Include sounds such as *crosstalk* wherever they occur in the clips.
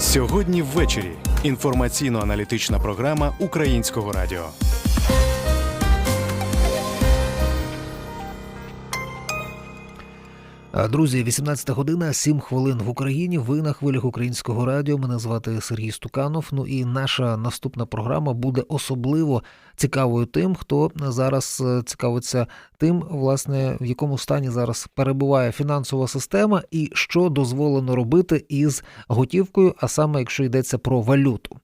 Сьогодні ввечері інформаційно-аналітична програма Українського радіо. Друзі, 18 година, 7 хвилин в Україні. Ви на хвилях українського радіо. Мене звати Сергій Стуканов. Ну і наша наступна програма буде особливо цікавою тим, хто зараз е, цікавиться тим, власне, в якому стані зараз перебуває фінансова система і що дозволено робити із готівкою, а саме якщо йдеться про валюту.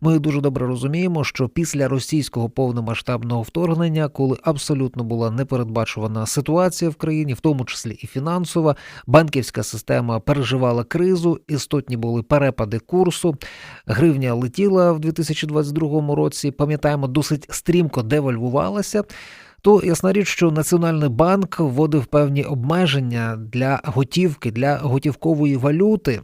Ми дуже добре розуміємо, що після російського повномасштабного вторгнення, коли абсолютно була непередбачувана ситуація в країні, в тому числі і фінансова, банківська система переживала кризу, істотні були перепади курсу. Гривня летіла в 2022 році. Пам'ятаємо, досить стрімко девальвувалася. То ясна річ, що Національний банк вводив певні обмеження для готівки, для готівкової валюти.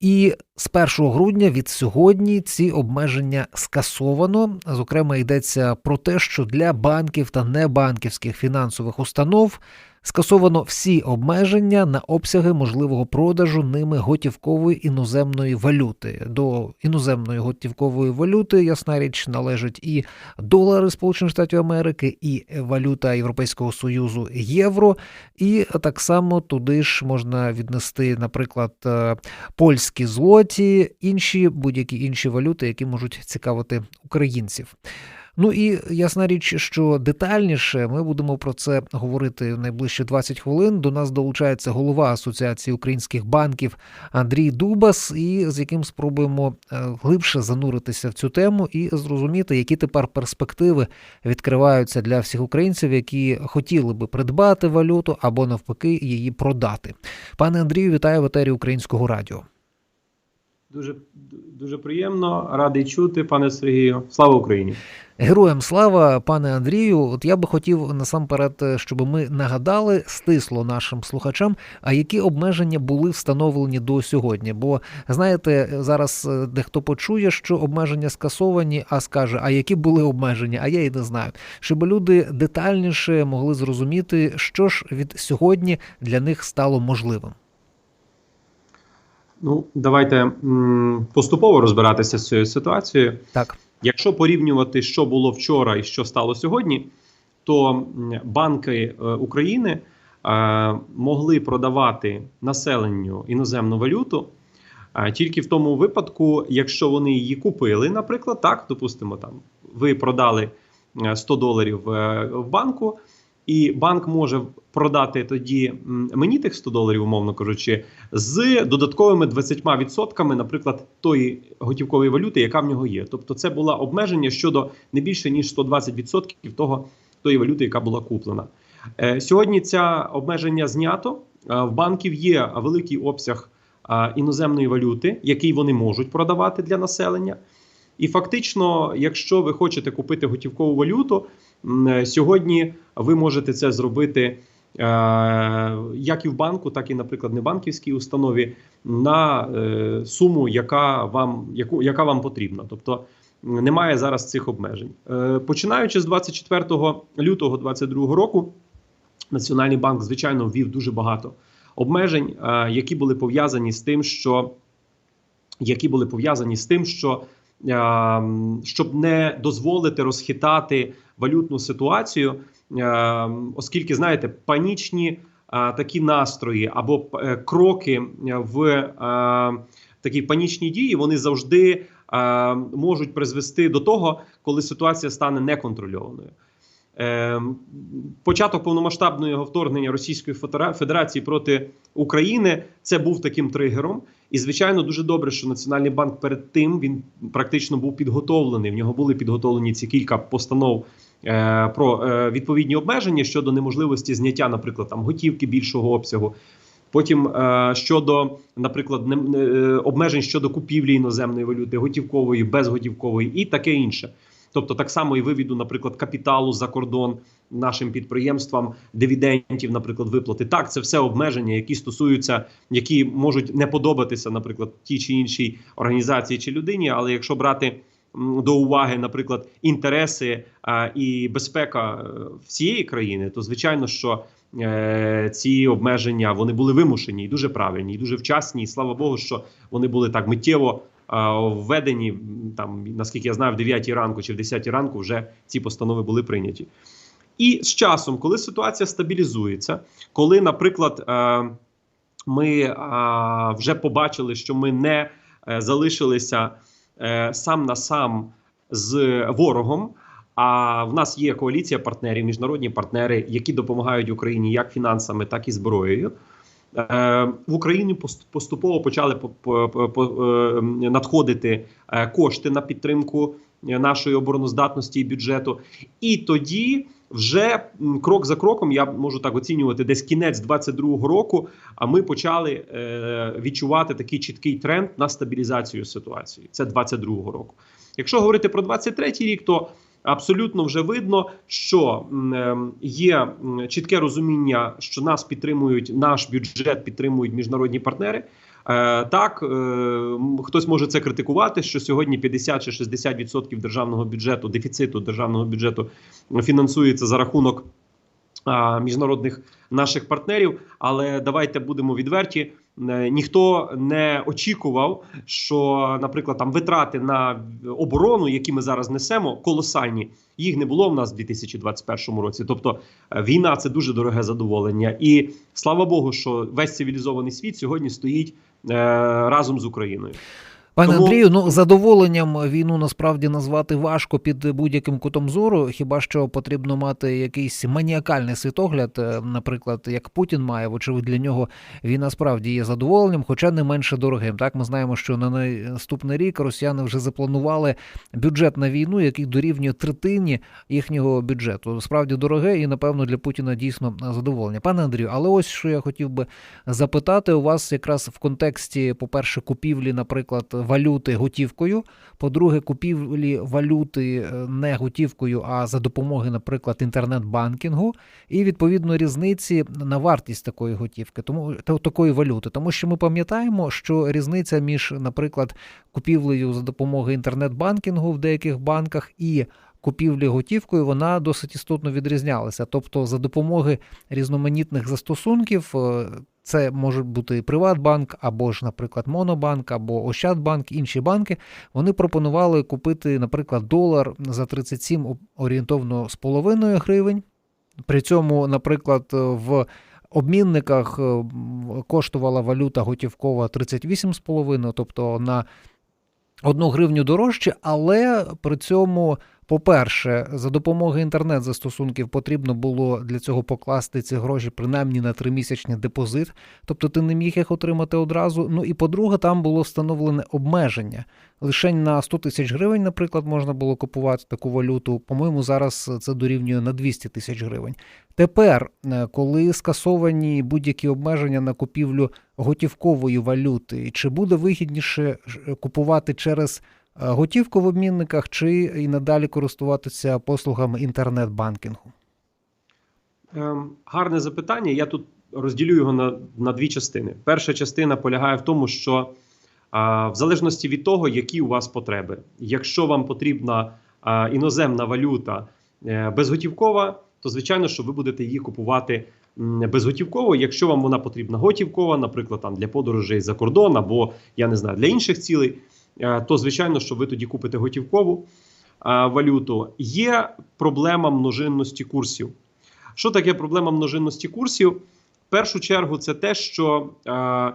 І з 1 грудня від сьогодні ці обмеження скасовано. Зокрема, йдеться про те, що для банків та небанківських фінансових установ скасовано всі обмеження на обсяги можливого продажу ними готівкової іноземної валюти. До іноземної готівкової валюти, ясна річ, належать і долари Сполучених Штатів Америки, і валюта Європейського Союзу євро. І так само туди ж можна віднести, наприклад, е, польські злоті, інші будь-які інші валюти, які можуть цікавити українців. Ну і ясна річ, що детальніше ми будемо про це говорити в найближчі 20 хвилин. До нас долучається голова Асоціації українських банків Андрій Дубас, і з яким спробуємо е, глибше зануритися в цю тему і зрозуміти, які тепер перспективи відкриваються для всіх українців, які хотіли би придбати валюту або навпаки її продати. Пане Андрію, вітаю в етері Українського радіо. Дуже дуже приємно, радий чути, пане Сергію. Слава Україні! Героям слава, пане Андрію. От я би хотів насамперед, щоб ми нагадали стисло нашим слухачам, а які обмеження були встановлені до сьогодні. Бо знаєте, зараз е, дехто почує, що обмеження скасовані, а скаже, а які були обмеження, а я і не знаю. Щоб люди детальніше могли зрозуміти, що ж від сьогодні для них стало можливим. Ну, давайте поступово розбиратися з цією ситуацією. Так. Якщо порівнювати, що було вчора і що стало сьогодні, то банки е, України е, могли продавати населенню іноземну валюту е, тільки в тому випадку, якщо вони її купили, наприклад, так, допустимо, там ви продали 100 доларів в банку. І банк може продати тоді мені тих 100 доларів, умовно кажучи, з додатковими 20%, наприклад, тої готівкової валюти, яка в нього є. Тобто, це було обмеження щодо не більше ніж 120% того тої валюти, яка була куплена. Е, сьогодні ця обмеження знято. Е, в банків є великий обсяг е, іноземної валюти, який вони можуть продавати для населення. І фактично, якщо ви хочете купити готівкову валюту, сьогодні ви можете це зробити е, як і в банку, так і, наприклад, небанківській установі на е, суму, яка вам яку яка вам потрібна. Тобто немає зараз цих обмежень. Е, починаючи з 24 лютого 2022 року, Національний банк звичайно ввів дуже багато обмежень, які були пов'язані з тим, що які були пов'язані з тим, що щоб не дозволити розхитати валютну ситуацію, оскільки знаєте, панічні такі настрої або е, кроки в такі панічні дії, вони завжди можуть призвести до того, коли ситуація стане неконтрольованою. Початок повномасштабного вторгнення Російської Федерації проти України це був таким тригером. І, звичайно, дуже добре, що Національний банк перед тим він практично був підготовлений. В нього були підготовлені ці кілька постанов е, про е, відповідні обмеження щодо неможливості зняття, наприклад, там готівки більшого обсягу. Потім е, щодо, наприклад, обмежень щодо купівлі іноземної валюти, готівкової, безготівкової і таке інше. Тобто, так само і вивіду, наприклад, капіталу за кордон нашим підприємствам, дивідендів, наприклад, виплати. Так, це все обмеження, які стосуються, які можуть не подобатися, наприклад, тій чи іншій організації чи людині. Але якщо брати до уваги, наприклад, інтереси а, і безпека е, всієї країни, то звичайно, що е, ці обмеження вони були вимушені і дуже правильні, і дуже вчасні. І слава Богу, що вони були так миттєво е, введені. Там, наскільки я знаю, в 9 ранку чи в 10 ранку вже ці постанови були прийняті. І з часом, коли ситуація стабілізується, коли, наприклад, е, ми е, вже побачили, що ми не е, залишилися сам на сам з ворогом. А в нас є коаліція партнерів, міжнародні партнери, які допомагають Україні як фінансами, так і зброєю. Е, В Україні пост- поступово почали по- по- по- по- е, надходити е, кошти на підтримку нашої обороноздатності і бюджету. І тоді вже крок за кроком, я можу так оцінювати, десь кінець 22-го року. А ми почали відчувати такий чіткий тренд на стабілізацію ситуації. Це 22-го року. Якщо говорити про 23-й рік, то абсолютно вже видно, що ем, є чітке розуміння, що нас підтримують, наш бюджет підтримують міжнародні партнери. Е, так, е, хтось може це критикувати, що сьогодні 50 чи 60% державного бюджету, дефіциту державного бюджету фінансується за рахунок міжнародних наших партнерів. Але давайте будемо відверті. е, Ніхто не очікував, що, наприклад, там витрати на оборону, які ми зараз несемо, колосальні. Їх не було в нас в 2021 році. Тобто е, війна це дуже дороге задоволення. І слава Богу, що весь цивілізований світ сьогодні стоїть е, разом з Україною. Пане Тому- Андрію, ну задоволенням війну насправді назвати важко під будь-яким кутом зору. Хіба що потрібно мати якийсь маніакальний світогляд, е, наприклад, як Путін має, вочевидь, для нього війна справді є задоволенням, хоча не менше дорогим. Так ми знаємо, що на наступний рік росіяни вже запланували бюджет на війну, який дорівнює третині їхнього бюджету. Справді дороге, і напевно для Путіна дійсно задоволення. Пане Андрію, але ось що я хотів би запитати у вас якраз в контексті, по-перше, купівлі, наприклад, валюти готівкою. По-друге, купівлі валюти е, не готівкою, а за допомогою, наприклад, інтернет-банкінгу, і відповідно різниці на вартість такої готівки, тому та- такої валюти. Тому що ми пам'ятаємо, що різниця між, наприклад, купівлею за допомогою інтернет-банкінгу в деяких банках і купівлі готівкою вона досить істотно відрізнялася. Тобто, за допомогою різноманітних застосунків. Це може бути Приватбанк, або ж, наприклад, Монобанк, або Ощадбанк, інші банки. Вони пропонували купити, наприклад, долар за 37 о- орієнтовно з половиною гривень. При цьому, наприклад, в обмінниках е, коштувала валюта готівкова 38,5, тобто на одну гривню дорожче, але при цьому. По-перше, за допомогою інтернет-застосунків потрібно було для цього покласти ці гроші принаймні на тримісячний депозит, тобто ти не міг їх отримати одразу. Ну і по-друге, там було встановлене обмеження. Лише на 100 тисяч гривень, наприклад, можна було купувати таку валюту. По-моєму, зараз це дорівнює на 200 тисяч гривень. Тепер, е, коли скасовані будь-які обмеження на купівлю готівкової валюти, чи буде вигідніше е, купувати через готівку в обмінниках, чи і надалі користуватися послугами інтернет-банкінгу? Ем, гарне запитання. Я тут розділю його на, на дві частини. Перша частина полягає в тому, що а, в залежності від того, які у вас потреби. Якщо вам потрібна а, іноземна валюта е, безготівкова, то звичайно, що ви будете її купувати безготівково. Якщо вам вона потрібна готівкова, наприклад, там для подорожей за кордон або я не знаю для інших цілей, е, то звичайно, що ви тоді купите готівкову валюту. Є проблема множинності курсів. Що таке проблема множинності курсів? В першу чергу, це те, що е,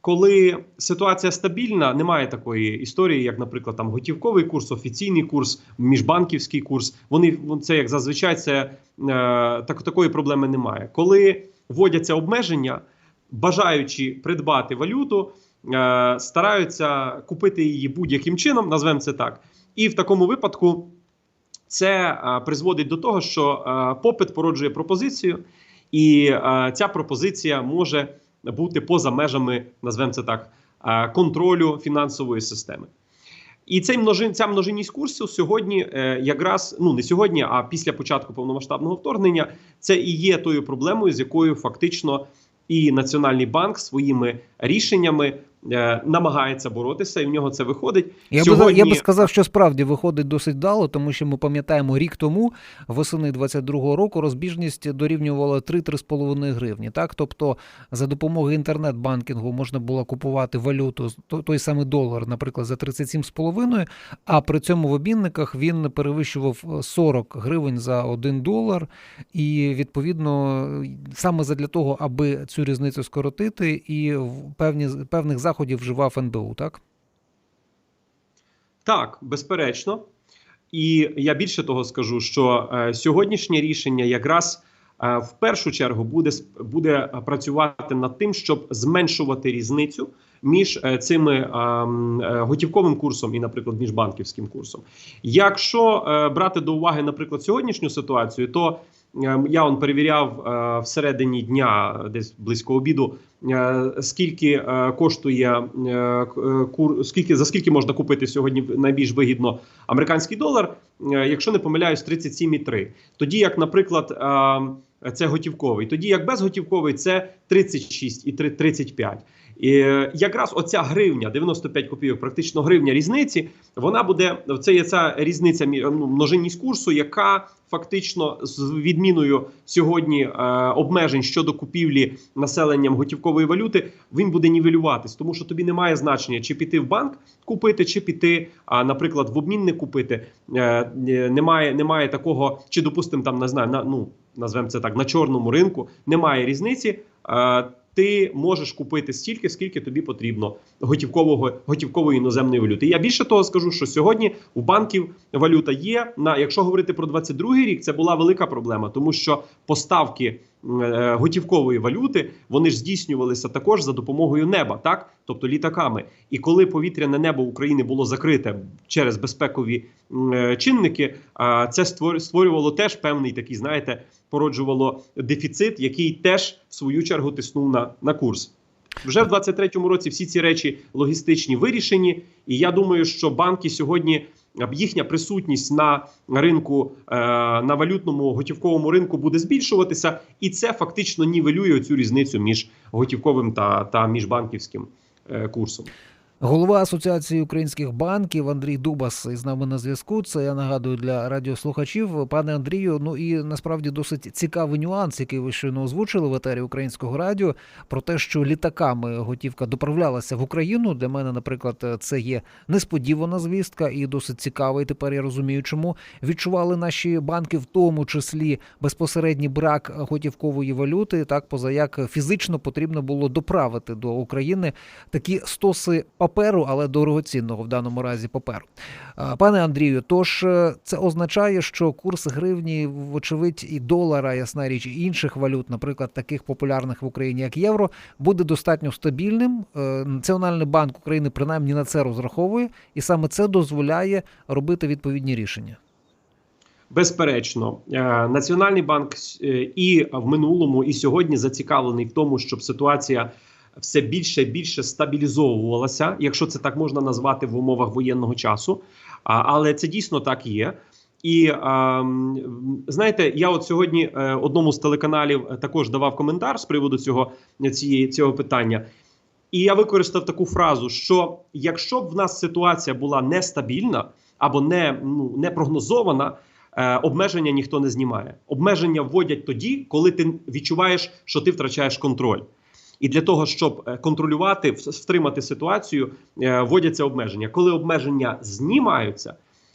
коли ситуація стабільна, немає такої історії, як, наприклад, там готівковий курс, офіційний курс, міжбанківський курс. Вони це як зазвичай це е, так, такої проблеми немає. Коли вводяться обмеження, бажаючи придбати валюту, е, стараються купити її будь-яким чином, назвемо це так. І в такому випадку це е, призводить до того, що е, попит породжує пропозицію, і е, ця пропозиція може бути поза межами, назвемо це так, е, контролю фінансової системи. І цей множин, ця множинність курсів сьогодні, е, якраз ну не сьогодні, а після початку повномасштабного вторгнення, це і є тою проблемою, з якою фактично і Національний банк своїми рішеннями е, намагається боротися, і в нього це виходить. Я, Сьогодні... би, я би сказав, що справді виходить досить дало, тому що ми пам'ятаємо рік тому, восени 22-го року, розбіжність дорівнювала 3-3,5 гривні. Так, тобто за допомогою інтернет-банкінгу можна було купувати валюту, той самий долар, наприклад, за 37,5, а при цьому в обмінниках він перевищував 40 гривень за 1 долар. І відповідно саме задля того, аби цю різницю скоротити, і в- певні певних заходів вживав НБУ, так? Так, безперечно. І я більше того скажу, що е, сьогоднішнє рішення якраз е, в першу чергу буде буде працювати над тим, щоб зменшувати різницю між е, цими е, е, готівковим курсом і, наприклад, між банківським курсом. Якщо е, брати до уваги, наприклад, сьогоднішню ситуацію, то я он перевіряв е, всередині дня, десь близько обіду, е, скільки е, коштує е, е, кур, скільки за скільки можна купити сьогодні найбільш вигідно американський долар, е, якщо не помиляюсь, 37,3. Тоді, як, наприклад, е, це готівковий, тоді як безготівковий, це 36 і 35. І е, якраз оця гривня, 95 копійок, практично гривня різниці, вона буде це є ця різниця ну, множинність курсу, яка фактично з відміною сьогодні е, обмежень щодо купівлі населенням готівкової валюти, він буде нівелюватись, тому що тобі немає значення, чи піти в банк купити, чи піти, а наприклад, в обмінник купити. Е, е, немає, немає такого, чи допустимо там не знаю, на ну назвемо це так на чорному ринку. Немає різниці. Е, ти можеш купити стільки, скільки тобі потрібно готівкового готівкової іноземної валюти. Я більше того скажу, що сьогодні у банків валюта є. На якщо говорити про 22-й рік, це була велика проблема, тому що поставки е, готівкової валюти вони ж здійснювалися також за допомогою неба, так тобто літаками. І коли повітряне небо України було закрите через безпекові е, чинники, це створювало теж певний такий, знаєте, породжувало дефіцит, який теж в свою чергу тиснув на, на курс. Вже в 23-му році всі ці речі логістичні вирішені, і я думаю, що банки сьогодні їхня присутність на ринку е, на валютному готівковому ринку буде збільшуватися, і це фактично нівелює цю різницю між готівковим та, та міжбанківським е, курсом. Голова Асоціації українських банків Андрій Дубас із нами на зв'язку. Це я нагадую для радіослухачів. Пане Андрію, ну і насправді досить цікавий нюанс, який ви щойно озвучили в етері українського радіо, про те, що літаками готівка доправлялася в Україну. Для мене, наприклад, це є несподівана звістка і досить цікава. І тепер я розумію, чому відчували наші банки, в тому числі безпосередній брак готівкової валюти, так поза як фізично потрібно було доправити до України такі стоси паперу, але дорогоцінного в даному разі паперу. Пане Андрію, тож е, це означає, що курс гривні, вочевидь, і долара, ясна річ, і інших валют, наприклад, таких популярних в Україні, як євро, буде достатньо стабільним. Е, Національний банк України принаймні на це розраховує, і саме це дозволяє робити відповідні рішення. Безперечно, Е, Національний банк і в минулому, і сьогодні зацікавлений в тому, щоб ситуація все більше і більше стабілізовувалася, якщо це так можна назвати в умовах воєнного часу. А, Але це дійсно так є. І а, знаєте, я от сьогодні е, одному з телеканалів е, також давав коментар з приводу цього цієї цього питання. І я використав таку фразу: що якщо б в нас ситуація була нестабільна або не, ну, не прогнозована, е, обмеження ніхто не знімає. Обмеження вводять тоді, коли ти відчуваєш, що ти втрачаєш контроль. І для того, щоб е, контролювати, втримати ситуацію, е, вводяться обмеження. Коли обмеження знімаються,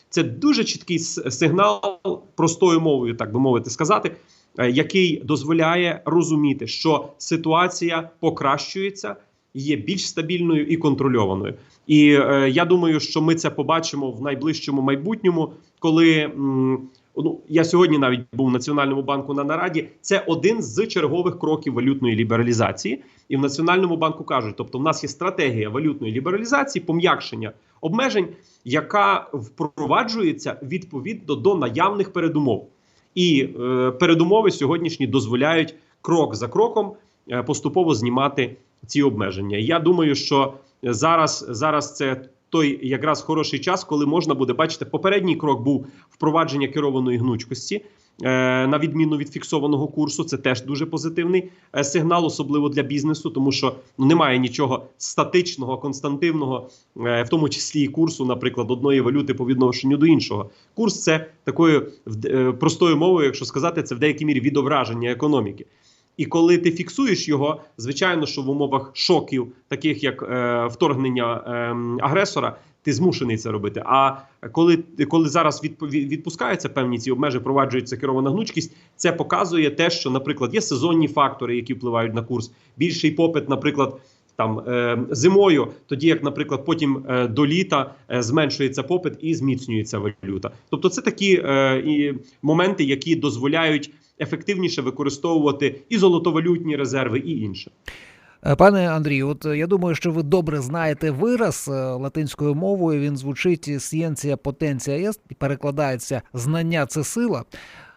це дуже чіткий сигнал простою мовою, так би мовити, сказати, е, який дозволяє розуміти, що ситуація покращується, є більш стабільною і контрольованою. І е, я думаю, що ми це побачимо в найближчому майбутньому, коли м, ну я сьогодні навіть був в Національному банку на нараді. Це один з чергових кроків валютної лібералізації. І в Національному банку кажуть, тобто в нас є стратегія валютної лібералізації, пом'якшення обмежень, яка впроваджується відповідно до наявних передумов. І е, передумови сьогоднішні дозволяють крок за кроком е, поступово знімати ці обмеження. Я думаю, що зараз, зараз це той якраз хороший час, коли можна буде бачити, попередній крок був впровадження керованої гнучкості. Е, на відміну від фіксованого курсу. Це теж дуже позитивний е, сигнал, особливо для бізнесу, тому що ну немає нічого статичного, константивного, е, в тому числі і курсу, наприклад, одної валюти по відношенню до іншого. Курс це такою простою мовою, якщо сказати, це в деякій мірі відображення економіки. І коли ти фіксуєш його, звичайно, що в умовах шоків, таких як е, вторгнення е, агресора, ти змушений це робити. А коли, коли зараз відп- відпускаються певні ці обмеження, впроваджується керована гнучкість, це показує те, що, наприклад, є сезонні фактори, які впливають на курс. Більший попит, наприклад. Там е, зимою, тоді як, наприклад, потім е, до літа е, зменшується попит і зміцнюється валюта. Тобто, це такі і моменти, які дозволяють ефективніше використовувати і золотовалютні резерви, і інше. Е, Пане Андрію, от е, я думаю, що ви добре знаєте вираз е, латинською мовою. Він звучить «scientia potentia est» і перекладається знання це сила.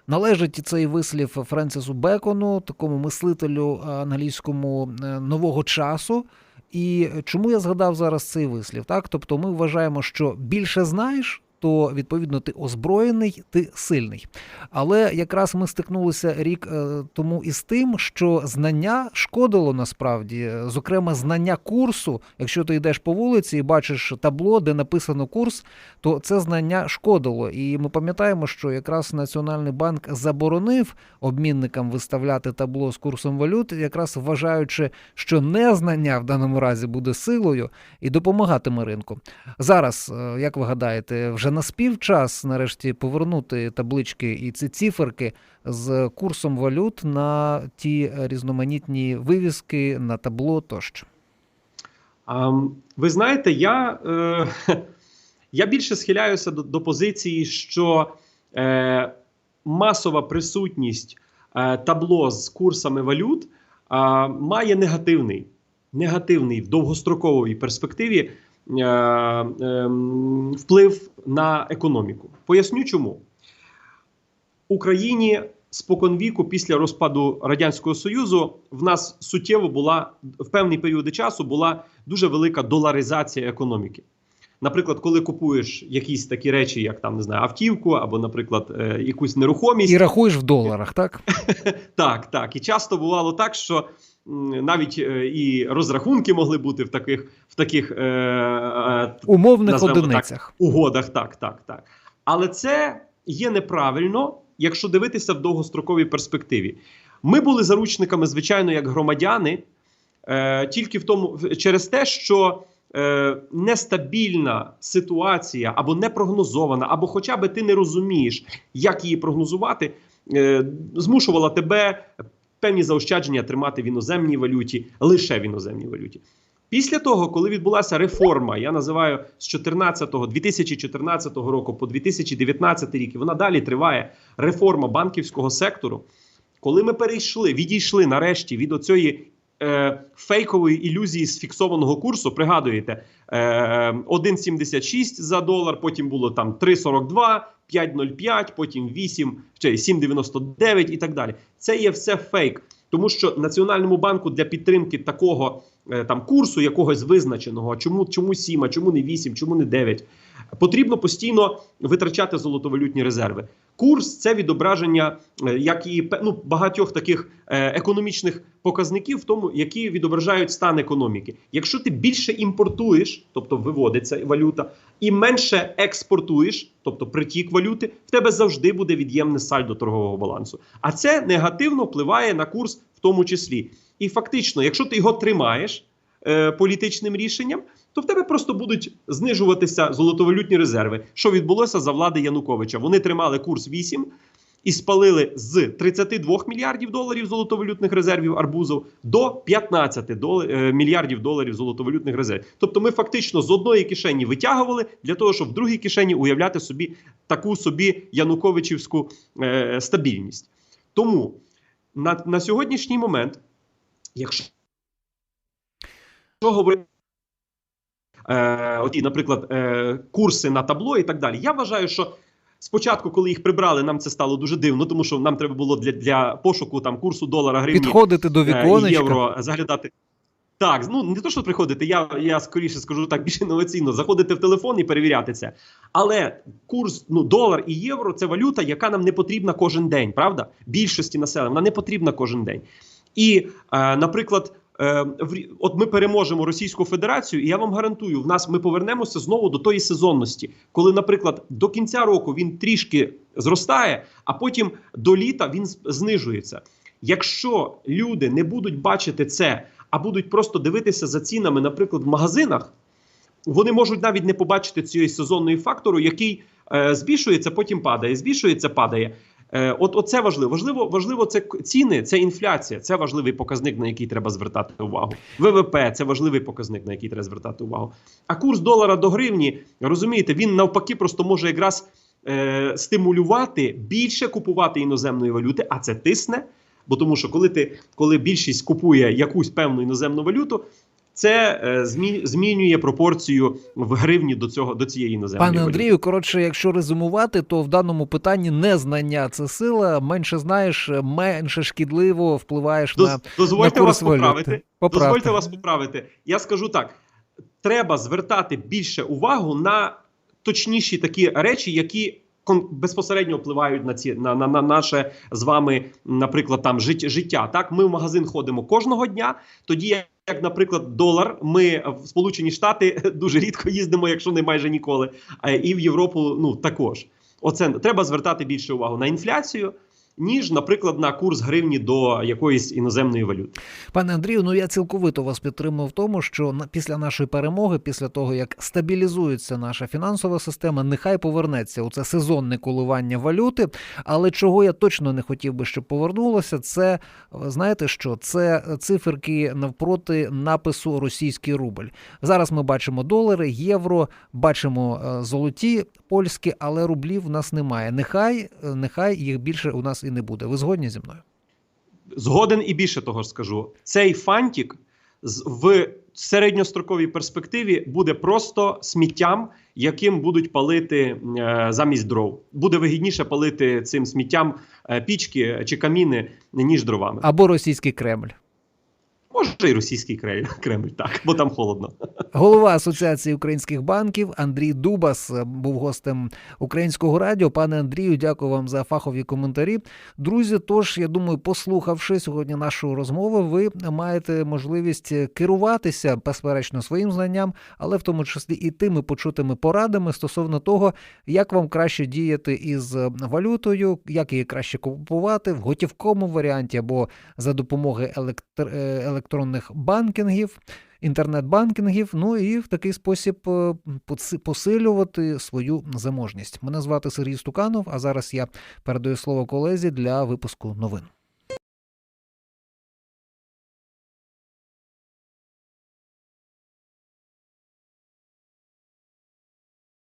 Належить цей вислів Френсісу Бекону, такому мислителю англійському нового часу. І чому я згадав зараз цей вислів? Так, тобто, ми вважаємо, що більше знаєш, то відповідно ти озброєний, ти сильний. Але якраз ми стикнулися рік е, тому із тим, що знання шкодило насправді, зокрема, знання курсу. Якщо ти йдеш по вулиці і бачиш табло, де написано курс, то це знання шкодило. І ми пам'ятаємо, що якраз Національний банк заборонив обмінникам виставляти табло з курсом валют, якраз вважаючи, що незнання в даному разі буде силою і допомагатиме ринку. Зараз, е, як ви гадаєте, вже наспів час нарешті повернути таблички і ці циферки з курсом валют на ті різноманітні вивіски на табло тощо. Ви знаєте, я, е, я більше схиляюся до, до позиції, що е, масова присутність е, табло з курсами валют е, має негативний, негативний в довгостроковій перспективі вплив на економіку. Поясню чому. Україні споконвіку після розпаду радянського союзу в нас суттєво була в певні періоди часу була дуже велика доларизація економіки. Наприклад, коли купуєш якісь такі речі, як там не знаю, автівку або, наприклад, е, якусь нерухомість, І рахуєш в доларах, так? *laughs* так, так. І часто бувало так, що навіть е, і розрахунки могли бути в таких в таких е, е, Умовних Назвемо так. одиницях. угодах. Так, так, так. Але це є неправильно, якщо дивитися в довгостроковій перспективі. Ми були заручниками, звичайно, як громадяни, е, тільки в тому через те, що е, нестабільна ситуація або непрогнозована, або хоча би ти не розумієш, як її прогнозувати, е, змушувала тебе певні заощадження тримати в іноземній валюті, лише в іноземній валюті. Після того, коли відбулася реформа, я називаю з 14 2014 року по 2019 рік, і вона далі триває реформа банківського сектору. Коли ми перейшли, відійшли нарешті від оцієї е, фейкової ілюзії з фіксованого курсу, пригадуєте, е, 1,76 за долар, потім було там 3,42, 5,05, потім 8, чи 7,99 і так далі. Це є все фейк. Тому що Національному банку для підтримки такого е, там курсу якогось визначеного, чому, чому 7, а чому не 8, чому не 9, потрібно постійно витрачати золотовалютні резерви. Курс це відображення е, як і ну, багатьох таких е, економічних показників, в тому, які відображають стан економіки. Якщо ти більше імпортуєш, тобто виводиться валюта, і менше експортуєш, тобто притік валюти, в тебе завжди буде від'ємне сальдо торгового балансу. А це негативно впливає на курс в тому числі. І фактично, якщо ти його тримаєш е, політичним рішенням, то в тебе просто будуть знижуватися золотовалютні резерви. Що відбулося за влади Януковича? Вони тримали курс 8 і спалили з 32 мільярдів доларів золотовалютних резервів арбузов до 15 дол- е, мільярдів доларів золотовалютних резервів. Тобто, ми фактично з одної кишені витягували для того, щоб в другій кишені уявляти собі таку собі Януковичівську е, стабільність. Тому на, на сьогоднішній момент, якщо говорити е, оті, наприклад, е, курси на табло і так далі, я вважаю, що спочатку, коли їх прибрали, нам це стало дуже дивно, тому що нам треба було для, для пошуку там курсу долара гривні Підходити до е, євро заглядати. Так, ну не то, що приходити, я, я скоріше скажу так, більш інноваційно, заходити в телефон і перевіряти це. Але курс ну, долар і євро це валюта, яка нам не потрібна кожен день, правда? Більшості населення вона не потрібна кожен день. І, е, наприклад, е, от ми переможемо Російську Федерацію, і я вам гарантую, в нас ми повернемося знову до тої сезонності, коли, наприклад, до кінця року він трішки зростає, а потім до літа він знижується. Якщо люди не будуть бачити це, а будуть просто дивитися за цінами, наприклад, в магазинах, вони можуть навіть не побачити цієї сезонної фактору, який е, збільшується, потім падає, збільшується, падає. Е, от, от це важливо. Важливо, важливо це ціни, це інфляція. Це важливий показник, на який треба звертати увагу. ВВП це важливий показник, на який треба звертати увагу. А курс долара до гривні, розумієте, він навпаки просто може якраз е, стимулювати більше купувати іноземної валюти, а це тисне. Бо тому, що коли ти коли більшість купує якусь певну іноземну валюту, це е, змінює пропорцію в гривні до цього до цієї іноземної Пане валюти. Андрію, коротше, якщо резюмувати, то в даному питанні незнання це сила. Менше знаєш, менше шкідливо впливаєш Доз- на дозвольте на вас курс валюти. поправити. Поправте. Дозвольте вас поправити. Я скажу так: треба звертати більше увагу на точніші такі речі, які безпосередньо впливають на ці на, на, на наше з вами, наприклад, там жит, життя. Так, ми в магазин ходимо кожного дня. Тоді як, наприклад, долар, ми в Сполучені Штати *laughs* дуже рідко їздимо, якщо не майже ніколи, а і в Європу ну також. Оце треба звертати більше увагу на інфляцію. Ніж, наприклад, на курс гривні до якоїсь іноземної валюти. Пане Андрію, ну я цілковито вас підтримую в тому, що після нашої перемоги, після того як стабілізується наша фінансова система, нехай повернеться у це сезонне коливання валюти. Але чого я точно не хотів би, щоб повернулося, це знаєте що? Це циферки навпроти напису російський рубль. Зараз ми бачимо долари, євро, бачимо е, золоті польські, але рублів в нас немає. Нехай, е, нехай їх більше у нас і не буде. Ви згодні зі мною? Згоден і більше того скажу. Цей фантік в середньостроковій перспективі буде просто сміттям, яким будуть палити е, замість дров. Буде вигідніше палити цим сміттям е, пічки чи каміни, ніж дровами. Або російський Кремль. Може, і російський *laughs* Кремль, так, бо там холодно. Голова Асоціації українських банків Андрій Дубас е, був гостем українського радіо. Пане Андрію, дякую вам за фахові коментарі. Друзі, тож я думаю, послухавши сьогодні нашу розмову, ви маєте можливість керуватися безперечно своїм знанням, але в тому числі і тими почутими порадами стосовно того, як вам краще діяти із валютою, як її краще купувати в готівковому варіанті або за допомогою електр... е, електронних банкінгів інтернет-банкінгів, ну і в такий спосіб е, посилювати свою заможність. Мене звати Сергій Стуканов, а зараз я передаю слово колезі для випуску новин.